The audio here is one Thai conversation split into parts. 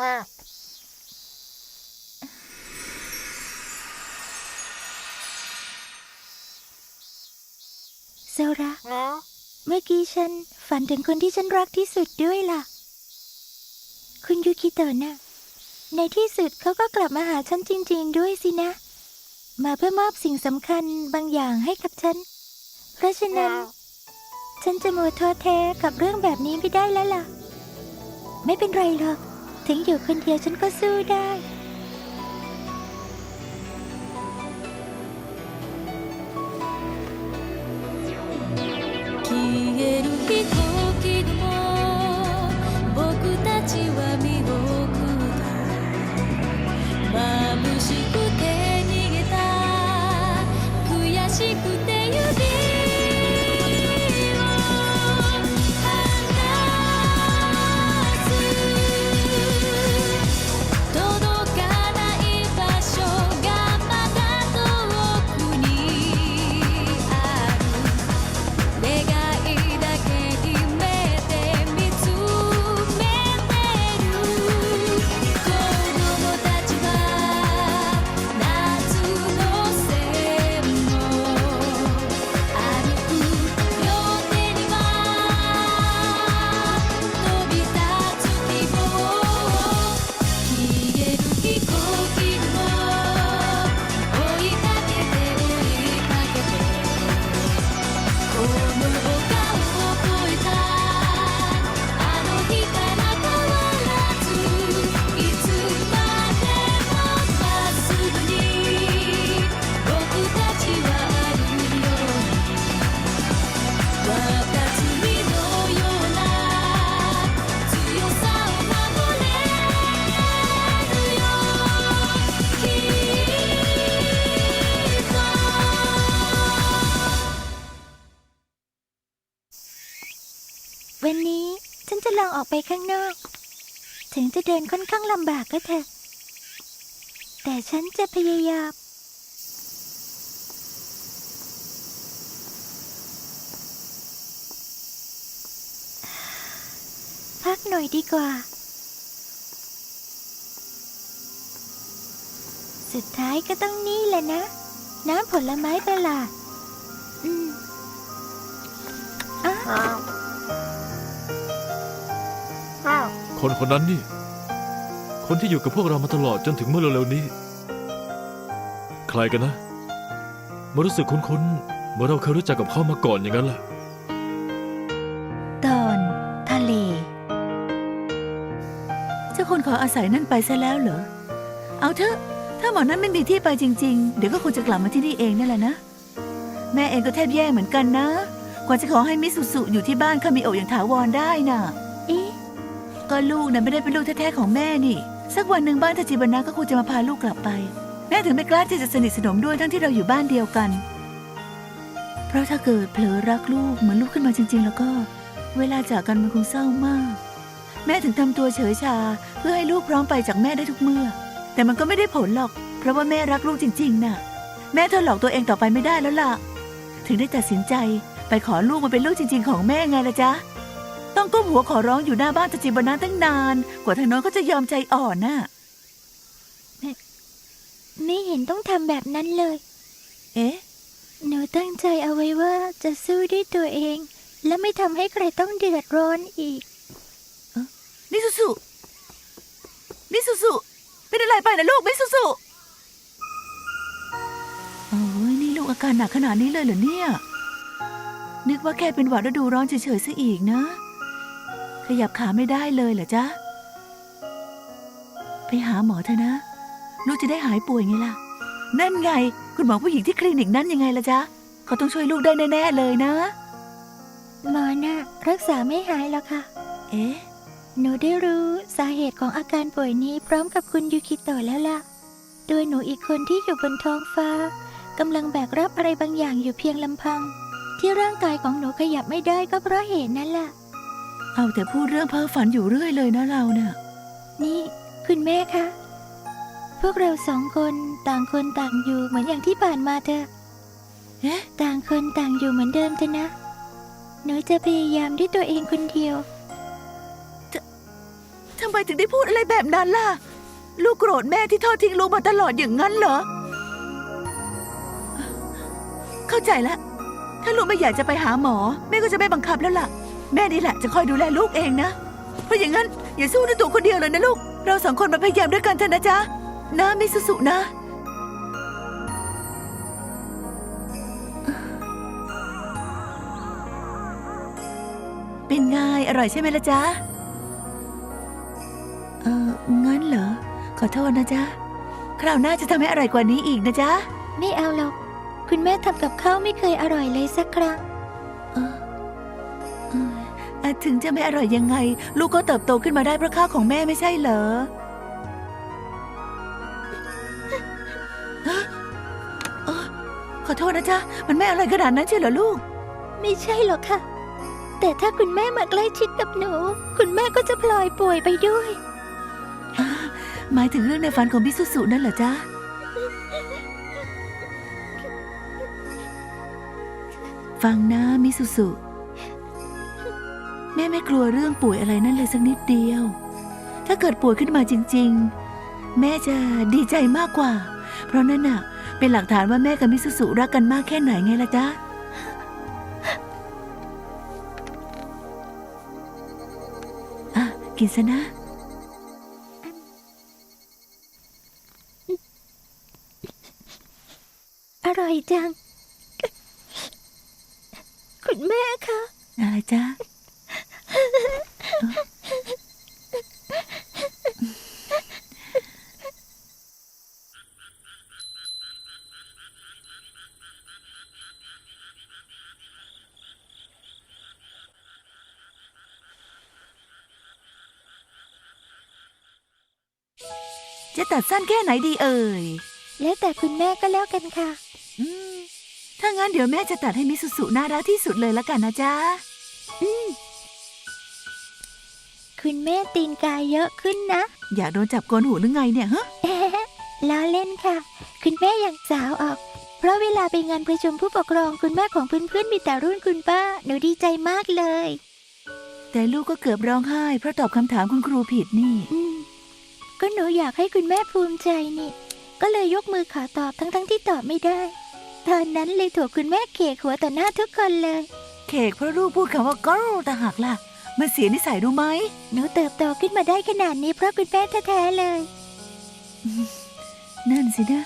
ว่าโซระเนาะเมื่อกี้ฉันฝันถึงคนที่ฉันรักที่สุดด้วยล่ะ คุณยูคิโตะนะในที่สุดเขาก็กลับมาหาฉันจริง ๆ ด้วยสินะ มาเพื่อมอบสิ่งสำคัญบางอย่างให้กับฉัน เพราะฉะนั้น ฉันจะมัวท้อแท้กับเรื่องแบบนี้ไม่ได้แล้วล่ะ ไม่เป็นไรหรอก ถึงอยู่คนเดียวฉันก็สู้ได้ 消える飛 วันนี้ฉันจะลองออกไปข้างนอก ถึงจะเดินค่อนข้างลำบากก็เถอะ แต่ฉันจะพยายามพักหน่อยดีกว่า สุดท้ายก็ต้องนี่แหละนะ น้ำผลไม้ประหลาด อืมอ้าว อ้าว คนคนนั้นนี่ คนที่อยู่กับพวกเรามาตลอดจนถึงเมื่อเร็วๆนี้ ใครกันนะมารู้สึกคุ้นๆเหมื่อนเราเคยรู้จักกับเขามาก่อนอย่างนั้นแหละตอนทะเล เจ้าคนขออาศัยนั่นไปซะแล้วเหรอ เอาเถอะ ถ้าหมอนั้นไม่มีที่ไปจริง ๆ เดี๋ยวก็คงจะกลับมาที่นี่เองนั่นแหละนะ แม่เองก็แทบแย่เหมือนกันนะ กว่าจะขอให้มิสุสุอยู่ที่บ้านคามิโอะอย่างถาวรได้น่ะเอ๊ะ ก็ลูกน่ะไม่ได้เป็นลูกแท้ๆของแม่นี่ สักวันหนึ่งบ้านทจิบนะก็คงจะมาพาลูกกลับไป แม่ถึงไม่กล้าที่จะสนิทสนมด้วยทั้งที่เราอยู่บ้านเดียวกัน เพราะถ้าเกิดเผลอรักลูกเหมือนลูกขึ้นมาจริง ๆ แล้วก็ เวลาจากกันมันคงเศร้ามาก แม่ถึงทำตัวเฉยชา เพื่อให้ลูกพร้อมไปจากแม่ได้ทุกเมื่อ แต่มันก็ไม่ได้ผลหรอก เพราะว่าแม่รักลูกจริง ๆ น่ะ แม่ทนหลอกตัวเองต่อไปไม่ได้แล้วล่ะ ถึงได้ตัดสินใจไปขอลูกมาเป็นลูกจริง ๆ ของแม่ไงล่ะจ๊ะ ต้องก้มหัวขอร้องอยู่หน้าบ้านตาจิบานะตั้งนาน กว่าทางโน้นเขาจะยอมใจอ่อนน่ะ ไม่เห็นต้องทำแบบนั้นเลย เอ๊ะ หนูตั้งใจเอาไว้ว่าจะสู้ด้วยตัวเอง และไม่ทำให้ใครต้องเดือดร้อนอีก มิสุสุมิสุสุเป็นอะไรไปนะลูกมิสุสุโอ้ยนี่ลูกอาการหนักขนาดนี้เลยเหรอเนี่ย นึกว่าแค่เป็นหวัดฤดูร้อนเฉยๆซะอีกนะ ขยับขาไม่ได้เลยเหรอจ๊ะ ไปหาหมอเถอะนะ ลูกจะได้หายป่วยไงล่ะ นั่นไง คุณหมอผู้หญิงที่คลินิกนั้นยังไงล่ะจ๊ะ เขาต้องช่วยลูกได้แน่ๆเลยนะ หมอน่ะรักษาไม่หายหรอกค่ะ เอ๊ะ หนูได้รู้สาเหตุของอาการป่วยนี้พร้อมกับคุณยูคิโตะแล้วล่ะ โดยหนูอีกคนที่อยู่บนท้องฟ้ากำลังแบกรับอะไรบางอย่างอยู่เพียงลำพัง ที่ร่างกายของหนูขยับไม่ได้ก็เพราะเหตุนั้นล่ะ เอาแต่พูดเรื่องเพ้อฝันอยู่เรื่อยเลยนะเราเนะ่ะนี่คุณแม่คะ พวกเราสองคนต่างคนต่างอยู่เหมือนอย่างที่ผ่านมาเถอะเอ๊ะต่างคนต่างอยู่เหมือนเดิมเถอะนะ หนูจะพยายามด้วยตัวเองคนเดียว ทำไมถึงได้พูดอะไรแบบนั้นล่ะ ลูกโกรธแม่ที่ทอดทิ้งลูกมาตลอดอย่างนั้นเหรอ เข้าใจแล้วถ้าลูกไม่อยากจะไปหาหมอ แม่ก็จะไม่บังคับแล้วล่ะ แม่นี่แหละจะคอยดูแลลูกเองนะ เพราะอย่างนั้นอย่าสู้ด้วยตัวคนเดียวเลยนะลูก เราสองคนมาพยายามด้วยกันเถอะนะจ๊ะ นะมิสุสุนะ เป็นไงอร่อยใช่ไหมล่ะจ๊ะ เอองั้นเหรอ ขอโทษนะจ๊ะ คราวหน้าจะทำให้อร่อยกว่านี้อีกนะจ๊ะ ไม่เอาหรอก คุณแม่ทำกับข้าวไม่เคยอร่อยเลยสักครั้ง เออเอออะ ถึงจะไม่อร่อยยังไง ลูกก็เติบโตขึ้นมาได้เพราะข้าวของแม่ไม่ใช่เหรอฮะเออขอโทษนะจ๊ะ มันไม่อร่อยขนาดนั้นใช่เหรอลูก ไม่ใช่หรอกค่ะ แต่ถ้าคุณแม่มาใกล้ชิดกับหนู คุณแม่ก็จะพลอยป่วยไปด้วย หมายถึงเรื่องในฝันของพิสุสุนั่นเหรอจ๊ะฟังนะมิสุสุ แม่ไม่กลัวเรื่องป่วยอะไรนั่นเลยสักนิดเดียว ถ้าเกิดป่วยขึ้นมาจริง ๆ แม่จะดีใจมากกว่า เพราะนั่นน่ะ เป็นหลักฐานว่าแม่กับมิสุสุรักกันมากแค่ไหนไงล่ะจ๊ะอะกินซะนะอร่อยจัง คุณแม่คะ อะไรจ๊ะ ตัดสั้นแค่ไหนดีเอ่ย แล้วแต่คุณแม่ก็แล้วกันค่ะ อืม ถ้างั้นเดี๋ยวแม่จะตัดให้มิสุสุน่ารักที่สุดเลยละกันนะจ๊ะคุณแม่ตีนกายเยอะขึ้นนะ อยากโดนจับโกนหูหรือไงเนี่ยฮะ แอะล้อเล่นค่ะ คุณแม่อย่างสาวออก เพราะเวลาไปงานประชุมผู้ปกครองคุณแม่ของเพื่อนๆมีแต่รุ่นคุณป้า หนูดีใจมากเลย แต่ลูกก็เกือบร้องไห้เพราะตอบคำถามคุณครูผิดนี่ อืม ก็หนูอยากให้คุณแม่ภูมิใจนี่ ก็เลยยกมือขอตอบทั้งๆที่ตอบไม่ได้ ตอนนั้นเลยถูกคุณแม่เขกหัวต่อหน้าทุกคนเลยเค้กเพราะลูกพูดคำว่า girl ต่างหากล่ะ มันเสียนิสัยรู้ไหม หนูเติบโตขึ้นมาได้ขนาดนี้เพราะคุณแม่แท้ๆเลย นั่นสินะ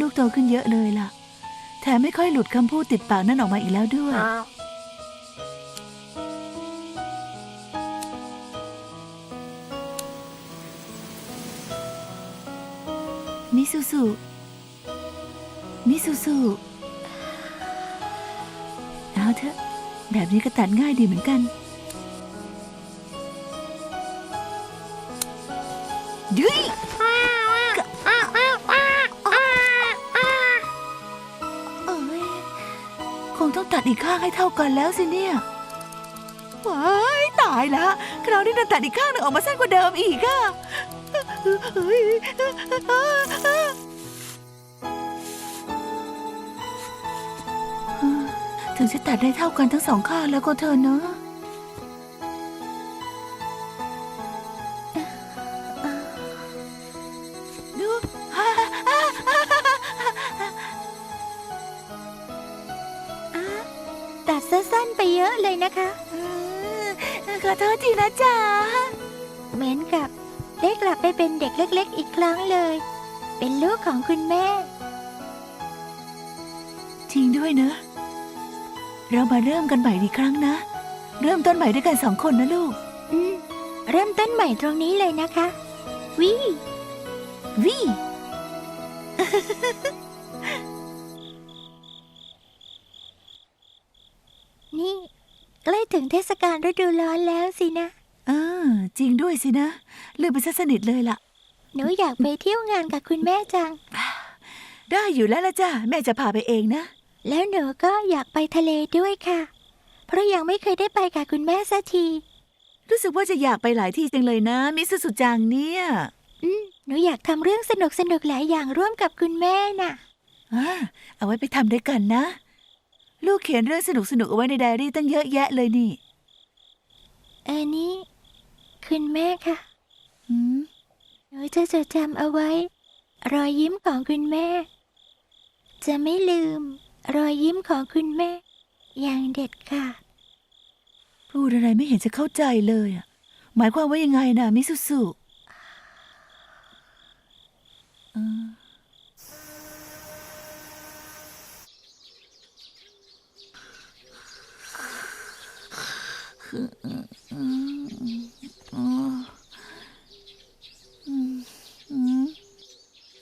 ลูกโตขึ้นเยอะเลยล่ะ แถมไม่ค่อยหลุดคำพูดติดปากนั่นออกมาอีกแล้วด้วย มิสุสุมิสุสุเอาเถอะ แบบนี้ก็ตัดง่ายดีเหมือนกัน ยุยเอ้ยคงต้องตัดอีกข้างให้เท่ากันแล้วสิเนี่ยว้ายตายแล้วคราวนี้นันตัดอีกข้างหนึ่งออกมาสั้นกว่าเดิมอีกอะ ถึงจะตัดได้เท่ากันทั้งสองข้างแล้วก็เธอเนอะดูตัดสั้นไปเยอะเลยนะคะ ขอโทษทีนะจ๊ะเหมือนกับ ได้กลับไปเป็นเด็กเล็กๆอีกครั้งเลย เป็นลูกของคุณแม่ จริงด้วยเนอะเรามาเริ่มกันใหม่อีกครั้งนะ เริ่มต้นใหม่ด้วยกันสองคนนะลูก อืม เริ่มต้นใหม่ตรงนี้เลยนะคะ วิวีนี่ ใกล้ถึงเทศกาลฤดูร้อนแล้วสินะ อ่าจริงด้วยสินะ ลืมไปซะสนิทเลยล่ะ หนูอยากไปเที่ยวงานกับคุณแม่จัง ได้อยู่แล้วละจ้ะแม่จะพาไปเองนะ แล้วหนูก็อยากไปทะเลด้วยค่ะ เพราะยังไม่เคยได้ไปกับคุณแม่สักที รู้สึกว่าจะอยากไปหลายที่จังเลยนะ มิสสุจังเนี่ย อืมหนูอยากทำเรื่องสนุกสนุกๆหลายอย่างร่วมกับคุณแม่น่ะอ่าเอาไว้ไปทำด้วยกันนะ ลูกเขียนเรื่องสนุกสนุกๆเอาไว้ในไดอารี่ตั้งเยอะแยะเลยนี่ เออนี่ คุณแม่ค่ะหืมหนูจะจดจำเอาไว้ รอยยิ้มของคุณแม่ จะไม่ลืม รอยยิ้มของคุณแม่ อย่างเด็ดขาดพูดอะไรไม่เห็นจะเข้าใจเลยอะหมายความว่ายังไงนะมิสุสุเอออืม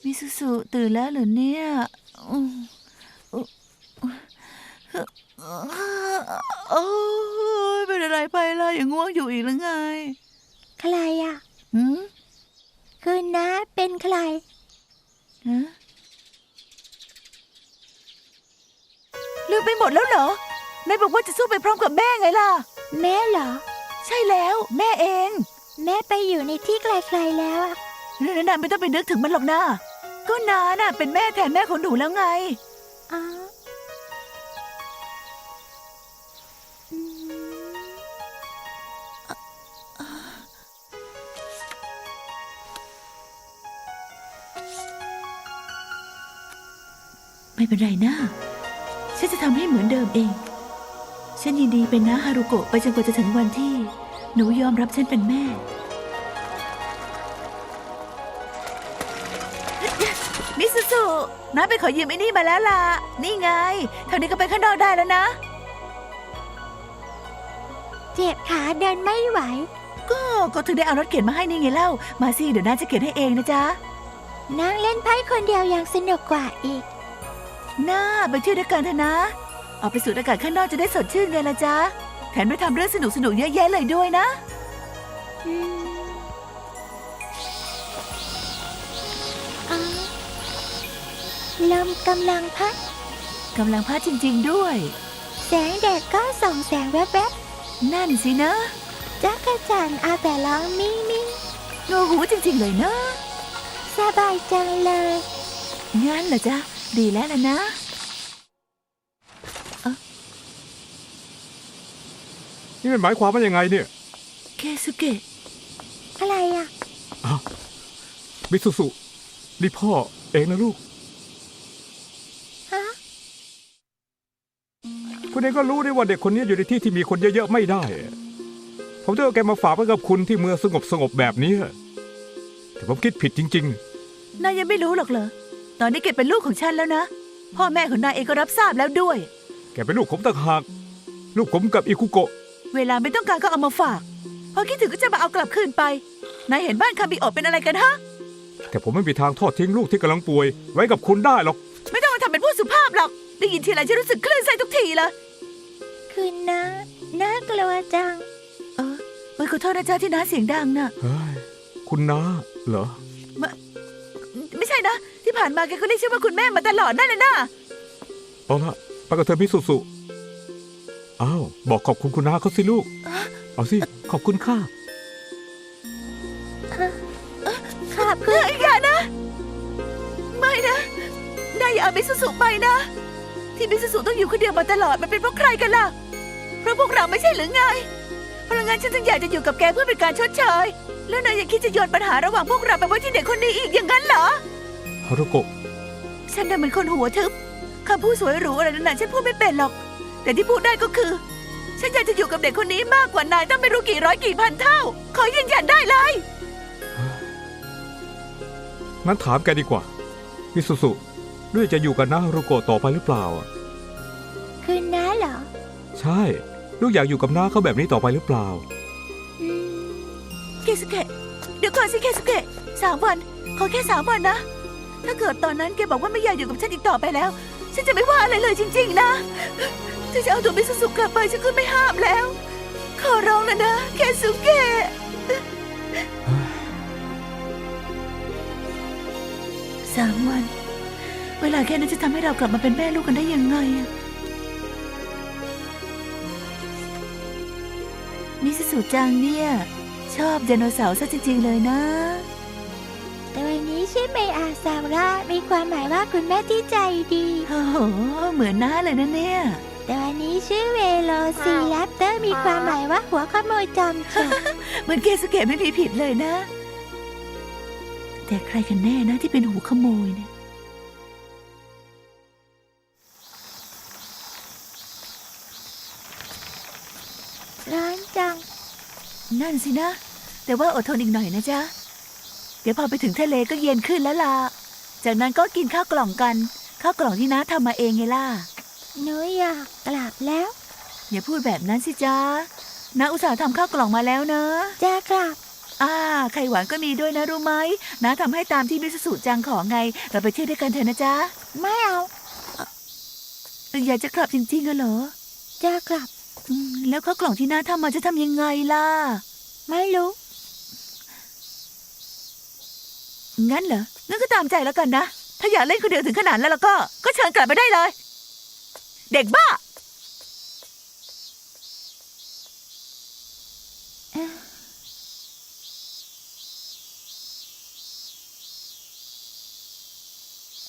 มิสุสุตื่นแล้วหรือเนี่ยโอ้ยเป็นอะไรไปล่ะยังง่วงอยู่อีกหรือไง ใครอะหืมคุณน้าเป็นใครฮะลืมไปหมดแล้วเหรอ นายบอกว่าจะสู้ไปพร้อมกับแม่ไงล่ะ แม่เหรอ ใช่แล้วแม่เอง แม่ไปอยู่ในที่ไกลๆแล้วอะเรื่องนั้นนะไม่ต้องไปนึกถึงมันหรอกนะก็นาน่ะเป็นแม่แทนแม่ของหนูแล้วไง อ๋ออืมไม่เป็นไรนะ ฉันจะทำให้เหมือนเดิมเอง ฉันยินดีเป็นน้าฮารุโกะไปจนกว่าจะถึงวันที่ หนูยอมรับฉันเป็นแม่ มิสุสุน้าไปขอยืมไอ้นี่มาแล้วล่ะ นี่ไง เท่านี้ก็ไปข้างนอกได้แล้วนะ เจ็บขาเดินไม่ไหว ก็ก็ถึงได้เอารถเข็นมาให้นี่ไงเล่า มาสิเดี๋ยวน้าจะเข็นให้เองนะจ๊ะ นั่งเล่นไพ่คนเดียวยังสนุกกว่าอีก น้าไปเที่ยวด้วยกันเถอะนะ ออกไปสูดอากาศข้างนอกจะได้สดชื่นไงล่ะจ๊ะ แถมไปทำเรื่องสนุกสนุกๆเยอะแยะเลยด้วยนะอืมอ๋อลมกำลังพัดกำลังพัดจริง ๆ ด้วย แสงแดดก็ส่องแสงแวบนั่นสินะๆจักรจันทร์เอาแต่ร้องมิ่งมิ่งโงหูจริง ๆ เลยนะๆสบายจังเลย งั้นเหรอจ๊ะ ดีแล้วล่ะนะ นี่มันหมายความว่ายังไงเนี่ย เคสุเกะอะไรอะมิสุสุนี่พ่อเองนะลูก ฮะ คุณเองก็รู้ได้ว่าเด็กคนนี้อยู่ในที่ที่มีคนเยอะๆไม่ได้ ผมจะเอาแกมาฝากไว้กับคุณที่เมืองสงบสงบๆแบบนี้ แต่ผมคิดผิดจริง นายยังไม่รู้หรอกเหรอ ตอนนี้เกดเป็นลูกของฉันแล้วนะ พ่อแม่ของนายเองก็รับทราบแล้วด้วย ๆ แกเป็นลูกผมต่างหาก ลูกผมกับอิคุโกะ เวลาไม่ต้องการก็เอามาฝาก พอคิดถึงก็จะมาเอากลับคืนไป นายเห็นบ้านคาบิโอะเป็นอะไรกันฮะ แต่ผมไม่มีทางทอดทิ้งลูกที่กำลังป่วย ไว้กับคุณได้หรอก ไม่ต้องมาทำเป็นผู้สุภาพหรอก ได้ยินทีไรฉันรู้สึกคลื่นไส้ทุกทีเลยคุณนะน่ากลัวจัง เออเอ้ยขอโทษนะจ๊ะที่น้าเสียงดังน่ะ เฮ้ย คุณน้าเหรอ ไม่ใช่นะ ที่ผ่านมาแกก็เรียกชื่อว่าคุณแม่มาตลอดนั่นแหละนะ เอาละไปกับเธอมิสุสุ อ้าว บอกขอบคุณคุณน้าเขาสิลูก เอาสิ ขอบคุณค่ะขอบคุณเอ้ยอย่านะ ไม่นะนายอย่าเอามิสุสุไปนะ ที่มิสุสุต้องอยู่คนเดียวมาตลอดมันเป็นเพราะใครกันล่ะ เพราะพวกเราไม่ใช่หรือไงเพราะงั้นฉันจึงอยากจะอยู่กับแกเพื่อเป็นการชดเชย แล้วนายยังคิดจะโยนปัญหาระหว่างพวกเราไปไว้ที่เด็กคนนี้อีกอย่างนั้นเหรอ ฮารุโกะ ฉันน่ะเป็นคนหัวทึบคำพูดสวยหรูอะไรนั่นน่ะฉันพูดไม่เป็นหรอก แต่ที่พูดได้ก็คือ ฉันอยากจะอยู่กับเด็กคนนี้มากกว่านายต้องไม่รู้กี่ร้อยกี่พันเท่า ขอยืนยันได้เลย งั้นถามแกดีกว่ามิสุสุด้วยจะอยู่กับน้าฮารุโกะต่อไปหรือเปล่าอะคุณน้าเหรอ ใช่ ลูกอยากอยู่กับน้าเขาแบบนี้ต่อไปหรือเปล่า อืม เคสุเกะเดี๋ยวก่อนสิเคสุเกะสามวัน ขอแค่สามวันนะ ถ้าเกิดตอนนั้นแกบอกว่าไม่อยากอยู่กับฉันอีกต่อไปแล้ว ฉันจะไม่ว่าอะไรเลยจริง ๆ นะ ถ้าจะเอาตัวมิสุสุกลับไปฉันก็ไม่ห้ามแล้ว ขอร้องแล้วนะเคสุเกะสามวัน เวลาแค่นั้นจะทำให้เรากลับมาเป็นแม่ลูกกันได้ยังไงอะมิสุสุจังเนี่ย ชอบไดโนเสาร์ซะจริง ๆ เลยนะตัวนี้ชื่อเมอาซาร่ามีความหมายว่าคุณแม่ที่ใจดี โอ้โห เหมือนน้าเลยนะเนี่ย ตัวนี้ชื่อเวโลซีแรปเตอร์มีความหมายว่าหัวขโมยจอมฉกเหมือนเกสเกะไม่มีผิดเลยนะ แต่ใครกันแน่นะที่เป็นหูขโมยเนี่ย ร้อนจัง นั่นสินะ แต่ว่าอดทนอีกหน่อยนะจ๊ะ เดี๋ยวพอไปถึงทะเลก็เย็นขึ้นแล้วล่ะ จากนั้นก็กินข้าวกล่องกัน ข้าวกล่องที่น้าทำมาเองไงล่ะ หนูอยากกลับแล้ว อย่าพูดแบบนั้นสิจ๊ะน้าอุตส่าห์ทำข้าวกล่องมาแล้วนะ จะกลับ อ่า ไข่หวานก็มีด้วยนะรู้ไหมน้าทำให้ตามที่มิสสุจังขอไง เราไปเที่ยวด้วยกันเถอะนะจ๊ะไม่เอา อยากจะกลับจริงๆอะเหรอจะกลับ อืมแล้วข้าวกล่องที่น้าทำมาจะทำยังไงล่ะ ไม่รู้ งั้นเหรอ งั้นก็ตามใจแล้วกันนะ ถ้าอยากเล่นคนเดียวถึงขนาดนั้นแล้วก็ ก็เชิญกลับไปได้เลย เด็กบ้า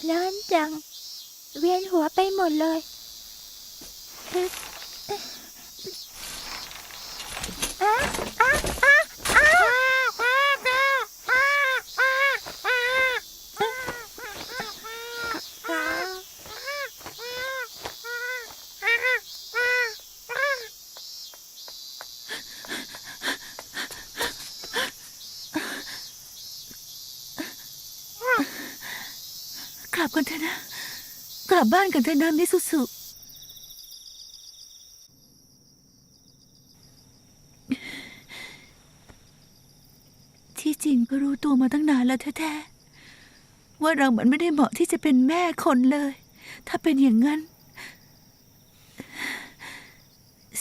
ร้อนจัง เวียนหัวไปหมดเลยเอ๊ะเอ๊ะอะอะอะอะก ลับกันเถอะนะ กลับบ้านกันเถอะนะมิสุสุที่จริงก็รู้ตัวมาตั้งนานแล้วแท้ๆว่าเรามันไม่ได้เหมาะที่จะเป็นแม่คนเลย ถ้าเป็นอย่างนั้น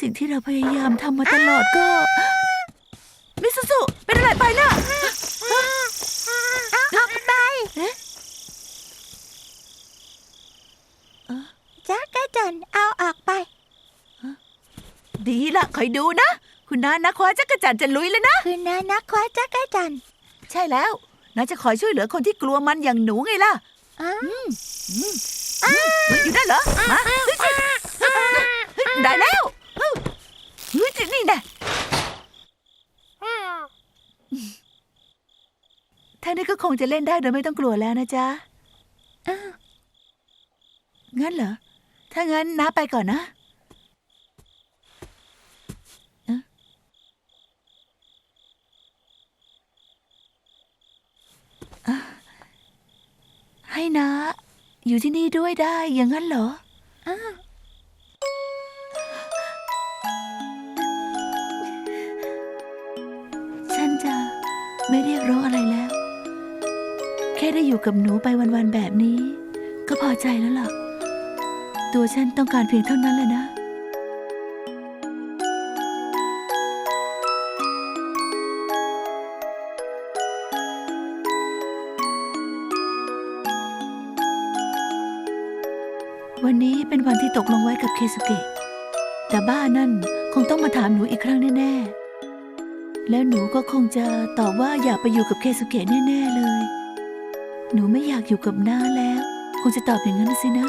สิ่งที่เราพยายามทำมาตลอดก็ มิสุสุ เป็นอะไรไปน่ะ เอาออกไป เอ๊ะ จักรจันทร์เอาออกไป ดีละ คอยดูนะ คุณน้านะคว้าจักรจันทร์จะลุยเลยนะคือนานักคว้าจักรจันทร์ใช่แล้วน้าจะคอยช่วยเหลือคนที่กลัวมันอย่างหนูไงล่ะอะเฮ้ยอยู่นั่นเหรอมาเฮ้ยเฮ้ยเฮ้ยได้แล้วเฮ้ยเฮ้ยนี่แน่ท่านนี้ก็คงจะเล่นได้โดยไม่ต้องกลัวแล้วนะจ๊ะอ้าวงั้นเหรอ ถ้างั้นน้าไปก่อนนะเอ๊ะอะ ให้น้าอยู่ที่นี่ด้วยได้อย่างนั้นเหรออ้าวฉันจะไม่เรียกร้องอะไรแล้ว แค่ได้อยู่กับหนูไปวันๆแบบนี้ ก็พอใจแล้วล่ะ ตัวฉันต้องการเพียงเท่านั้นเลยนะ เคสุเกะแต่บ้านั่นคงต้องมาถามหนูอีกครั้งแน่ๆ แล้วหนูก็คงจะตอบว่าอยากไปอยู่กับเคสุเกะแน่ ๆเลย หนูไม่อยากอยู่กับน้าแล้ว คงจะตอบอย่างนั้นสินะ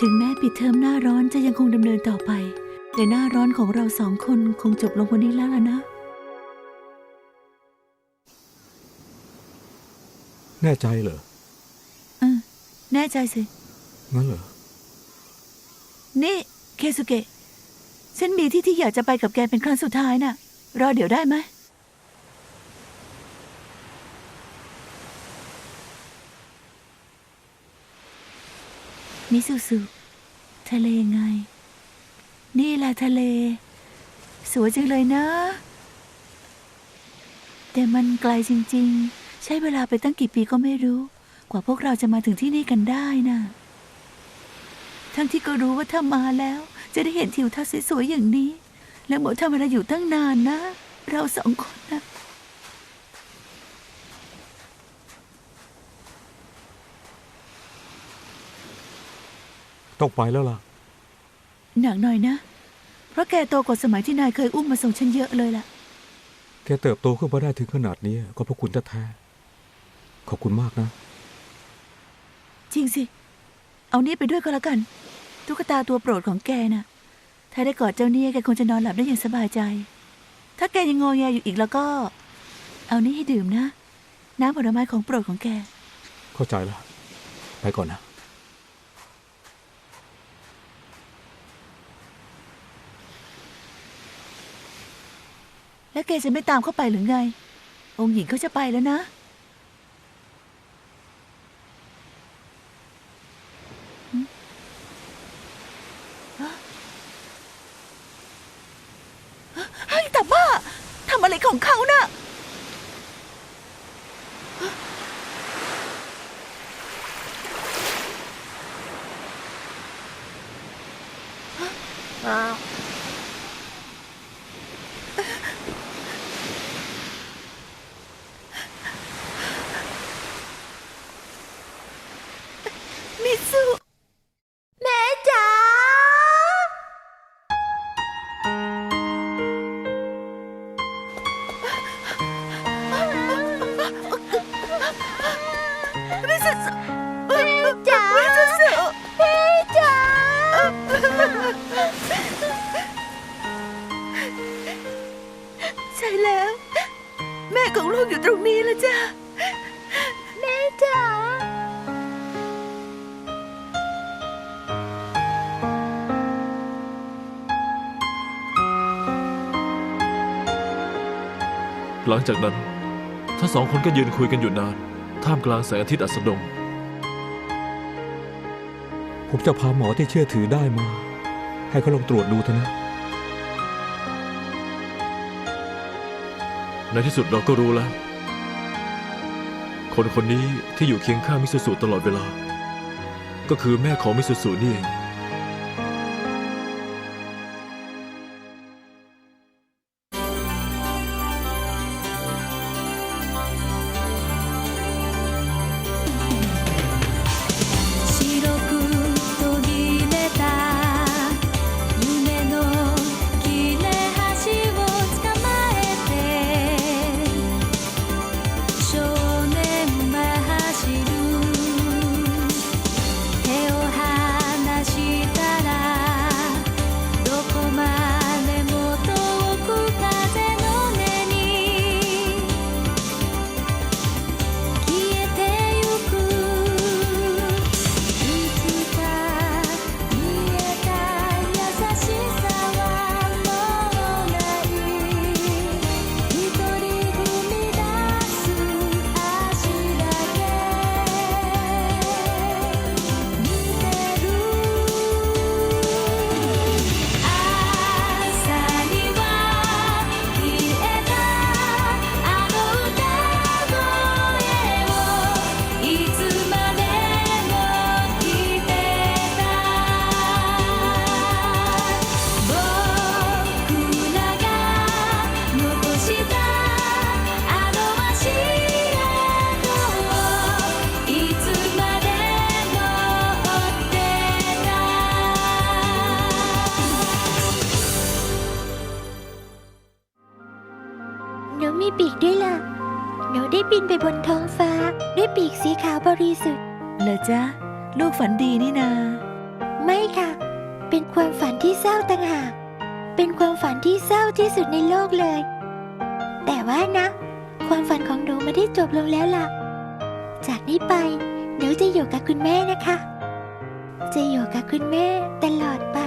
ถึงแม้ปิดเทอมหน้าร้อนจะยังคงดำเนินต่อไป แต่หน้าร้อนของเราสองคนคงจบลงวันนี้แล้วล่ะนะ แน่ใจเหรอเออแน่ใจสิ งั้นเหรอ นี่ เคสุเกะ ฉันมีที่ที่อยากจะไปกับแกเป็นครั้งสุดท้ายน่ะ รอเดี๋ยวได้ไหม มิสุสุทะเลไง นี่แหละทะเล สวยจังเลยนะ แต่มันไกลจริง ๆ ใช้เวลาไปตั้งกี่ปีก็ไม่รู้ กว่าพวกเราจะมาถึงที่นี่กันได้น่ะ ทั้งที่ก็รู้ว่าถ้ามาแล้ว จะได้เห็นทิวทัศน์สวยๆอย่างนี้ แล้วหมดทำอะไรอยู่ตั้งนานนะ เราสองคนนะต้องไปแล้วล่ะ หนักหน่อยนะ เพราะแกโตกว่าสมัยที่นายเคยอุ้มมาส่งฉันเยอะเลยล่ะ แกเติบโตขึ้นมาได้ถึงขนาดนี้ ก็เพราะคุณแท้ๆ ขอบคุณมากนะ จริงสิ เอานี่ไปด้วยก็แล้วกัน ตุ๊กตาตัวโปรดของแกน่ะ ถ้าได้กอดเจ้าเนี่ยแกคงจะนอนหลับได้อย่างสบายใจ ถ้าแกยังงอแงอยู่อีกแล้วก็ เอานี่ให้ดื่มนะ น้ำผลไม้ของโปรดของแก เข้าใจแล้ว ไปก่อนนะ แล้วแกจะไม่ตามเข้าไปหรือไง องค์หญิงเขาจะไปแล้วนะ งจากนั้นทั้งสองคนก็ยืนคุยกันอยู่นาน ท่ามกลางแสงอาทิตย์อัสดง ผมจะพาหมอที่เชื่อถือได้มา ให้เขาลองตรวจดูเถอะนะ ในที่สุดเราก็รู้แล้ว คนคนนี้ที่อยู่เคียงข้างมิสุสุตลอดเวลา ก็คือแม่ของมิสุสุนี่เอง บริสุทธิ์เหรอจ๊ะ ลูกฝันดีนี่นา ไม่ค่ะ เป็นความฝันที่เศร้าต่างหาก เป็นความฝันที่เศร้าที่สุดในโลกเลย แต่ว่านะ ความฝันของหนูไม่ได้จบลงแล้วล่ะ จากนี้ไปหนูจะอยู่กับคุณแม่นะคะ จะอยู่กับคุณแม่ตลอดไป